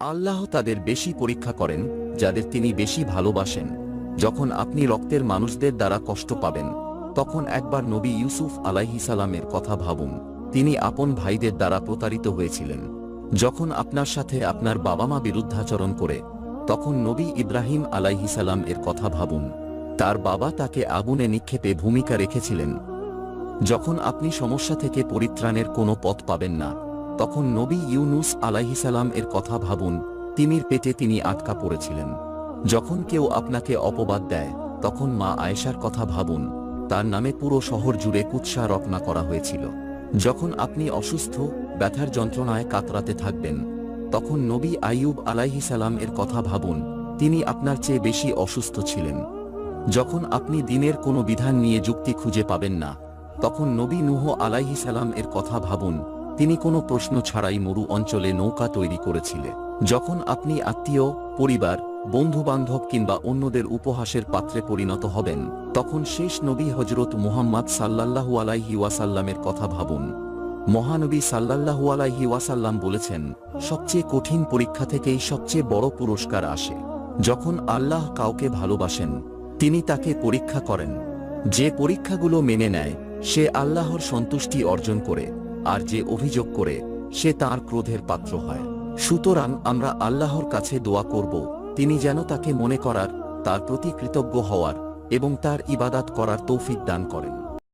আল্লাহ তাদের বেশি পরীক্ষা করেন, যাদের তিনি বেশি ভালোবাসেন। যখন আপনি রক্তের মানুষদের দ্বারা কষ্ট পাবেন, তখন একবার নবী ইউসুফ আলাইহিসালামের কথা ভাবুন, তিনি আপন ভাইদের দ্বারা প্রতারিত হয়েছিলেন। যখন আপনার সাথে আপনার বাবা মা বিরুদ্ধাচরণ করে, তখন নবী ইব্রাহিম আলাইহিসালাম এর কথা ভাবুন, তার বাবা তাকে আগুনে নিক্ষেপে ভূমিকা রেখেছিলেন। যখন আপনি সমস্যা থেকে পরিত্রাণের কোনো পথ পাবেন না তখন নবী ইউনুস আলাইহিসালাম এর কথা ভাবুন, তিমির পেটে তিনি আটকা পড়েছিলেন। যখন কেউ আপনাকে অপবাদ দেয়, তখন মা আয়েশার কথা ভাবুন, তার নামে পুরো শহর জুড়ে কুৎসা রচনা করা হয়েছিল। যখন আপনি অসুস্থ, ব্যথার যন্ত্রণায় কাতরাতে থাকবেন, তখন নবী আইয়ুব আলাইহিসালাম এর কথা ভাবুন, তিনি আপনার চেয়ে বেশি অসুস্থ ছিলেন। যখন আপনি দিনের কোনো বিধান নিয়ে যুক্তি খুঁজে পাবেন না, তখন নবী নুহ আলাইহি সালাম এর কথা ভাবুন তিনি কোনো প্রশ্ন ছাড়াই মরু অঞ্চলে নৌকা তৈরি করেছিলেন। যখন আপনি আত্মীয়, পরিবার, বন্ধুবান্ধব কিংবা অন্যদের উপহাসের পাত্রে পরিণত হবেন, তখন শেষ নবী হজরত মুহাম্মদ সাল্লাল্লাহু আলাইহি ওয়াসাল্লামের কথা ভাবুন। মহানবী সাল্লাল্লাহু আলাইহি ওয়াসাল্লাম বলেছেন, সবচেয়ে কঠিন পরীক্ষা থেকেই সবচেয়ে বড় পুরস্কার আসে। যখন আল্লাহ কাউকে ভালোবাসেন, তিনি তাকে পরীক্ষা করেন। যে পরীক্ষাগুলো মেনে নেয়, সে আল্লাহর সন্তুষ্টি অর্জন করে। আর যে অভিযোগ করে, সে তার ক্রোধের পাত্র হয়। সুতরাং আমরা আল্লাহর কাছে দোয়া করব, তিনি যেন তাকে মনে করার, তার প্রতি কৃতজ্ঞ হওয়ার, এবং তার ইবাদাত করার তৌফিক দান করেন।